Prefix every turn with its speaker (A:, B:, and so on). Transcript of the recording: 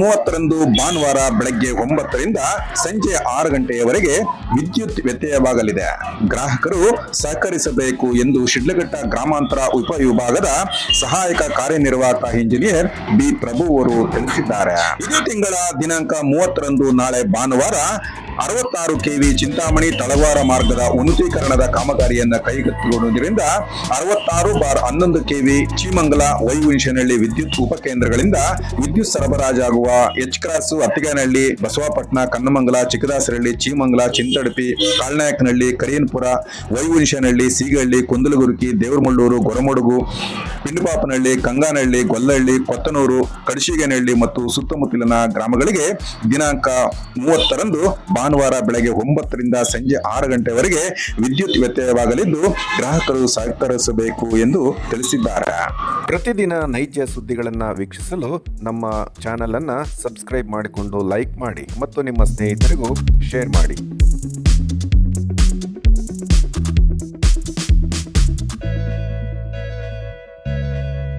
A: ಮೂವತ್ತರಂದು ಭಾನುವಾರ ಬೆಳಗ್ಗೆ ಒಂಬತ್ತರಿಂದ ಸಂಜೆ ಆರು ಗಂಟೆಯವರೆಗೆ ವಿದ್ಯುತ್ ವ್ಯತ್ಯಯವಾಗಲಿದೆ. ಗ್ರಾಹಕರು ಸಹಕರಿಸಬೇಕು ಎಂದು ಶಿಡ್ಲಘಟ್ಟ ಗ್ರಾಮಾಂತರ ಉಪವಿಭಾಗದ ಸಹಾಯಕ ಕಾರ್ಯನಿರ್ವಾಹಕ ಇಂಜಿನಿಯರ್ ಬಿ ಪ್ರಭು ಅವರು ತಿಳಿಸಿದ್ದಾರೆ. ಇದೇ ತಿಂಗಳ ದಿನಾಂಕ ಮೂವತ್ತರಂದು ನಾಳೆ ಭಾನುವಾರ ಅರವತ್ತಾರು ಕೆವಿ ಚಿಂತಾಮಣಿ ತಳವಾರ ಮಾರ್ಗದ ಉನ್ನತೀಕರಣದ ಕಾಮಗಾರಿಯನ್ನ ಕೈಗೆತ್ತಿಕೊಳ್ಳುವುದರಿಂದ ಅರವತ್ತಾರು ಬಾರ್ ಹನ್ನೊಂದು ಕೆವಿ ಚೀಮಂಗಲ ವೈವಿಂಶನಹಳ್ಳಿ ವಿದ್ಯುತ್ ಉಪಕೇಂದ್ರಗಳಿಂದ ವಿದ್ಯುತ್ ಸರಬರಾಜಾಗುವ ಎಚ್ ಕ್ರಾಸ್ ಅತ್ತಿಗನಹಳ್ಳಿ ಬಸವಾಪಟ್ಟಣ ಕನ್ನಮಂಗಲ, ಚಿಕ್ಕದಾಸರಹಳ್ಳಿ, ಚೀಮಂಗಲ, ಚಿಂತಡಪಿ, ಕಾಳ್ನಾಯಕನಹಳ್ಳಿ, ಕರಿಯನ್ಪುರ ವೈವಿಂಶನಹಳ್ಳಿ ಸೀಗಹಳ್ಳಿ, ಕುಂದಲಗುರುಕಿ, ದೇವರಮಳ್ಳೂರು, ಗೊರಮಡುಗು, ಪಿಂಡಪಾಪನಹಳ್ಳಿ, ಕಂಗಾನಹಳ್ಳಿ, ಗೊಲ್ಲಹಳ್ಳಿ, ಕೊತ್ತನೂರು, ಕಡಶಿಗೇನಹಳ್ಳಿ ಮತ್ತು ಸುತ್ತಮುತ್ತಲಿನ ಗ್ರಾಮಗಳಿಗೆ ದಿನಾಂಕ ಮೂವತ್ತರಂದು ಭಾನುವಾರ ಬೆಳಗ್ಗೆ ಒಂಬತ್ತರಿಂದ ಸಂಜೆ ಆರು ಗಂಟೆವರೆಗೆ ವಿದ್ಯುತ್ ವ್ಯತ್ಯಯವಾಗಲಿದ್ದು ಗ್ರಾಹಕರು ಸಹಕರಿಸಬೇಕು ಎಂದು ತಿಳಿಸಿದ್ದಾರೆ.
B: ಪ್ರತಿದಿನ ನೈಜ ಸುದ್ದಿಗಳನ್ನು ವೀಕ್ಷಿಸಲು ನಮ್ಮ ಚಾನೆಲ್ ಅನ್ನ ಸಬ್ಸ್ಕ್ರೈಬ್ ಮಾಡಿಕೊಂಡು ಲೈಕ್ ಮಾಡಿ ಮತ್ತು ನಿಮ್ಮ ಸ್ನೇಹಿತರಿಗೂ ಶೇರ್ ಮಾಡಿ.